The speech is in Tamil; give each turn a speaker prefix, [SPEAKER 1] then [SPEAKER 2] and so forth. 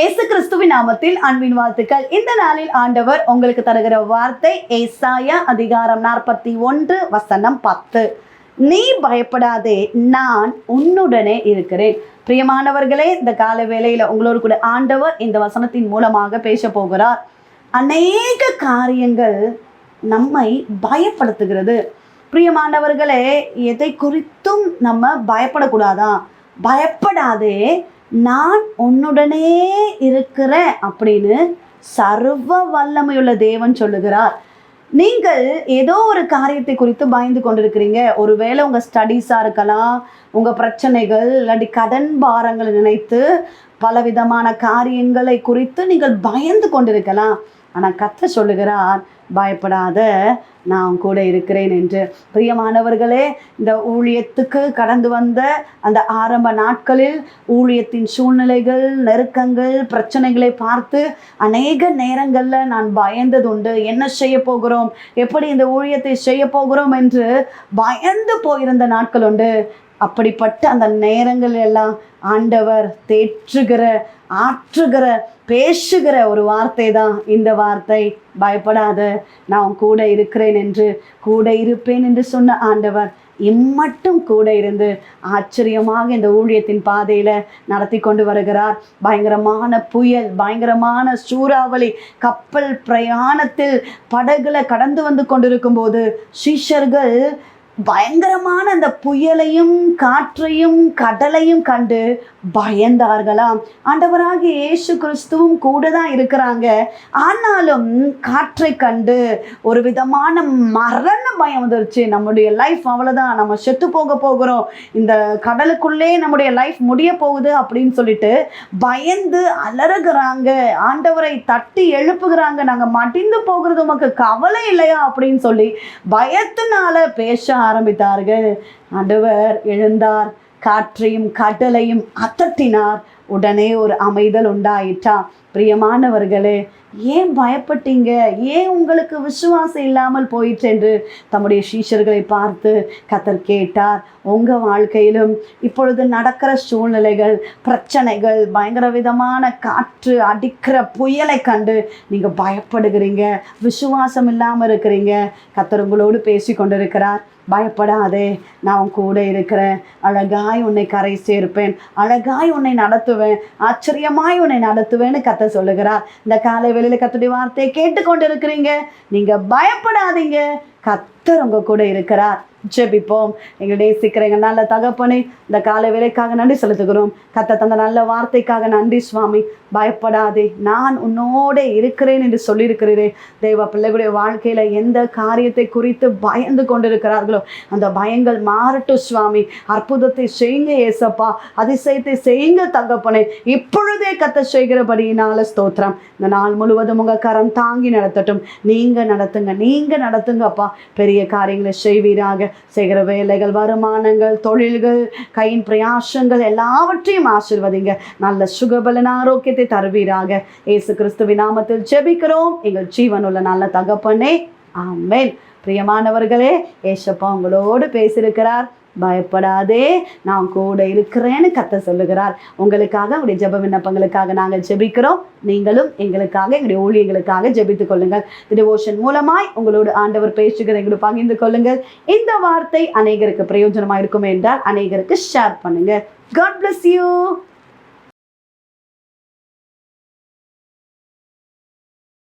[SPEAKER 1] இயேசு கிறிஸ்துவின் நாமத்தில் அன்பின் வாழ்த்துக்கள். இந்த நாளில் ஆண்டவர் உங்களுக்கு தருகிற வார்த்தை ஏசாயா அதிகாரம் நாற்பத்தி ஒன்று வசனம் பத்து. நீ பயப்படாதே நான் உன்னுடனே இருக்கிறேன். பிரியமானவர்களே இந்த கால வேளையில உங்களோடு கூட ஆண்டவர் இந்த வசனத்தின் மூலமாக பேச போகிறார். அநேக காரியங்கள் நம்மை பயப்படுத்துகிறது. பிரியமானவர்களே எதை குறித்தும் நம்ம பயப்படக்கூடாதா பயப்படாதே நான் உன்னுடனே இருக்கிறேன் அப்படின்னு சர்வ வல்லமையுள்ள தேவன் சொல்லுகிறார். நீங்கள் ஏதோ ஒரு காரியத்தை குறித்து பயந்து கொண்டிருக்கிறீங்க. ஒருவேளை உங்கள் ஸ்டடீஸாக இருக்கலாம் உங்கள் பிரச்சனைகள் இல்லாட்டி கடன் பாரங்களை நினைத்து பலவிதமான காரியங்களை குறித்து நீங்கள் பயந்து கொண்டிருக்கலாம். ஆனால் கத்த சொல்லுகிறார் பயப்படாத நான் கூட இருக்கிறேன் என்று. பிரியமானவர்களே இந்த ஊழியத்துக்கு கடந்து வந்த அந்த ஆரம்ப நாட்களில் ஊழியத்தின் சூழ்நிலைகள் நெருக்கங்கள் பிரச்சனைகளை பார்த்து அநேக நேரங்களில் நான் பயந்தது உண்டு என்ன செய்ய போகிறோம்? எப்படி இந்த ஊழியத்தை செய்ய போகிறோம் என்று பயந்து போயிருந்த நாட்கள் உண்டு. அப்படிப்பட்ட அந்த நேரங்கள் எல்லாம் ஆண்டவர் தேற்றுகிற ஆற்றுகிற பேசுகிற ஒரு வார்த்தை தான் இந்த வார்த்தை. பயப்படாத நான் கூட இருக்கிறேன் என்று கூட இருப்பேன் என்று சொன்ன ஆண்டவர் இம்மட்டும் கூட இருந்து ஆச்சரியமாக இந்த ஊழியத்தின் பாதையில் நடத்தி கொண்டு வருகிறார். பயங்கரமான புயல் பயங்கரமான சூறாவளி கப்பல் பிரயாணத்தில் படகுல கடந்து வந்து கொண்டிருக்கும் போது சீஷர்கள் பயங்கரமான அந்த புயலையும் காற்றையும் கடலையும் கண்டு பயந்தார்களாம். ஆண்டவராகிய இயேசு கிறிஸ்துவும் கூட தான் இருக்கிறாங்க. ஆனாலும் காற்றை கண்டு ஒரு விதமான மரண பயம் வந்துருச்சு. நம்முடைய லைஃப் அவ்வளோதான் நம்ம செத்து போக போகிறோம். இந்த கடலுக்குள்ளே நம்முடைய லைஃப் முடிய போகுது அப்படின்னு சொல்லிட்டு பயந்து அலறுகிறாங்க. ஆண்டவரை தட்டி எழுப்புகிறாங்க. நாங்கள் மடிந்து போகிறது உமக்கு கவலை இல்லையா அப்படின்னு சொல்லி பயத்தினால பேச ஆரம்பித்தார்கள். ஆண்டவர் எழுந்தார் காற்றையும் கடலையும் அத்தட்டினார் உடனே ஒரு அமைதல் உண்டாயிற்றா பிரியமானவர்களே ஏன் பயப்பட்டீங்க? ஏன் உங்களுக்கு விசுவாசம் இல்லாமல் போயிற்று என்று தம்முடைய சீஷர்களை பார்த்து கத்தர் கேட்டார். உங்கள் வாழ்க்கையிலும் இப்பொழுது நடக்கிற சூழ்நிலைகள் பிரச்சனைகள் பயங்கர விதமான காற்று அடிக்கிற புயலை கண்டு நீங்கள் பயப்படுகிறீங்க விசுவாசம் இல்லாமல் இருக்கிறீங்க. கத்தர் உங்களோடு பேசி கொண்டிருக்கிறார். பயப்படாதே நான் உன் கூட இருக்கிறேன். அழகாய் உன்னை கரை சேர்ப்பேன். அழகாய் உன்னை நடத்துவேன். ஆச்சரியமாய் உன்னை நடத்துவேன்னு கத்த சொல்லுகிறார். இந்த காலை வெளியில் கத்துடைய வார்த்தையை கேட்டுக்கொண்டு இருக்கிறீங்க நீங்க பயப்படாதீங்க. கத்தர் உங்க கூட இருக்கிறார். ஜெபிப்போம். எங்களுடைய சீக்கிரம் எங்கள் நல்ல தகப்பனே இந்த காலை வேலைக்காக நன்றி செலுத்துகிறோம். கத்த தந்த நல்ல வார்த்தைக்காக நன்றி சுவாமி. பயப்படாதே. நான் உன்னோட இருக்கிறேன் என்று சொல்லியிருக்கிறேன் தெய்வ பிள்ளைகளுடைய வாழ்க்கையில் எந்த காரியத்தை குறித்து பயந்து கொண்டிருக்கிறார்களோ அந்த பயங்கள் மாறட்டும் சுவாமி. அற்புதத்தை செய்யுங்க ஏசப்பா. அதிசயத்தை செய்யுங்க தகப்பனே. இப்பொழுதே கத்த செய்கிறபடியினால ஸ்தோத்திரம். இந்த நாள் முழுவதும் உங்கள் கரம் தாங்கி நடத்தட்டும். நீங்கள் நடத்துங்க நீங்கள் நடத்துங்கப்பா பெரிய காரியங்களை செய்வீராக. செய்கிற வேலைகள் வருமானங்கள் தொழில்கள் கையின் பிரயாசங்கள் எல்லாவற்றையும் ஆசிர்வதிங்க. நல்ல சுகபலன் ஆரோக்கியத்தை தருவீராக. இயேசு கிறிஸ்துவின் நாமத்தில் ஜெபிக்கிறோம். எங்கள் ஜீவனுள்ள நல்ல தகப்பனே. ஆமென். பிரியமானவர்களே ஏசப்பா உங்களோடு பேசியிருக்கிறார். பயப்படாதே நான் கூட இருக்கிறேன்னு கத்த சொல்லுகிறார். உங்களுக்காக உங்களுடைய ஜெப விண்ணப்பங்களுக்காக நாங்கள் ஜெபிக்கிறோம். நீங்களும் எங்களுக்காக எங்களுடைய ஊழியர்களுக்காக ஜெபித்துக் கொள்ளுங்கள். டிவோஷன் மூலமாய் உங்களோடு ஆண்டவர் பேசுகிற எங்களோட பகிர்ந்து கொள்ளுங்கள். இந்த வார்த்தை அநேகருக்கு பிரயோஜனமாக இருக்கும் என்றால் அநேகருக்கு ஷேர் பண்ணுங்க காட் பிளஸ் யூ